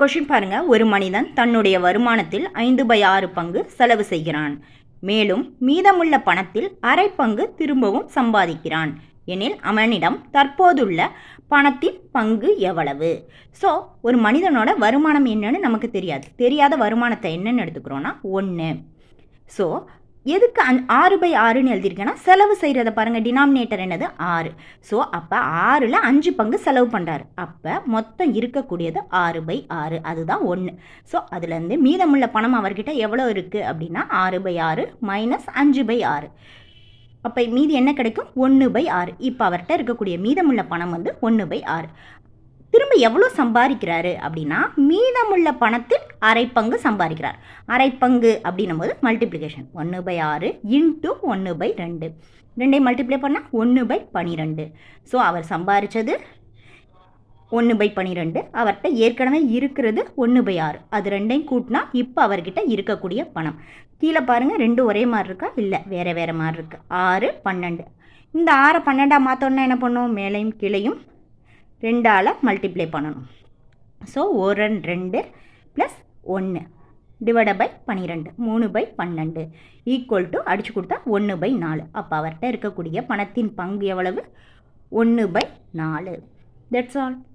Question பாருங்க. ஒரு மனிதன் தன்னுடைய வருமானத்தில் ஐந்து பை ஆறு பங்கு செலவு செய்கிறான். மேலும் மீதமுள்ள பணத்தில் அரை பங்கு திரும்பவும் சம்பாதிக்கிறான். எனில் அவனிடம் தற்போதுள்ள பணத்தின் பங்கு எவ்வளவு? ஸோ ஒரு மனிதனோட வருமானம் என்னன்னு நமக்கு தெரியாது. தெரியாத வருமானத்தை என்னன்னு எடுத்துக்கிறோன்னா ஒன்று ஸோ எதுக்கு அந் ஆறு பை ஆறுன்னு எழுதியிருக்கேன்னா செலவு செய்கிறத பாருங்கள் டினாமினேட்டர் என்னது? ஆறு. ஸோ அப்போ ஆறில் அஞ்சு பங்கு செலவு பண்ணுறாரு அப்போ மொத்தம் இருக்கக்கூடியது ஆறு பை ஆறு. அதுதான் ஒன்று ஸோ அதுலேருந்து மீதமுள்ள பணம் அவர்கிட்ட எவ்வளோ இருக்குது அப்படின்னா ஆறு பை ஆறு மைனஸ் அஞ்சு பை ஆறு. அப்போ மீதி என்ன கிடைக்கும்? ஒன்று பை ஆறு. இப்போ அவர்கிட்ட இருக்கக்கூடிய மீதமுள்ள பணம் வந்து ஒன்று பை ஆறு. திரும்ப எவ்வளோ சம்பாதிக்கிறாரு அப்படின்னா மீதமுள்ள பணத்தில் அரை பங்கு சம்பாதிக்கிறார். அரை பங்கு அப்படின்னும் போது மல்டிப்ளிகேஷன் ஒன்று பை ஆறு இன்ட்டு ஒன்று பை ரெண்டு. ரெண்டையும் மல்டிப்ளை பண்ணால் ஒன்று பை பனிரெண்டு. ஸோ அவர் சம்பாதிச்சது ஒன்று பை பன்னிரெண்டு அவர்கிட்ட ஏற்கனவே இருக்கிறது ஒன்று பை ஆறு. அது ரெண்டையும் கூட்டினா இப்போ அவர்கிட்ட இருக்கக்கூடிய பணம். கீழே பாருங்கள் ரெண்டு ஒரே மாதிரி இருக்கா? இல்லை வேறு வேறு மாதிரி இருக்குது ஆறு பன்னெண்டு. இந்த ஆறை பன்னெண்டாக மாற்றோன்னா என்ன பண்ணும் மேலையும் கீழையும் ரெண்டால் மல்டிப்ளை பண்ணணும். ஸோ ஒரு ரெண்டு ப்ளஸ் ஒன்று டிவைட பை பன்னிரெண்டு மூணு பை பன்னெண்டு ஈக்குவல் டு அடிச்சு கொடுத்தா ஒன்று பை நாலு. அப்போ அவர்கிட்ட இருக்கக்கூடிய பணத்தின் பங்கு எவ்வளவு? ஒன்று பை நாலு. That's all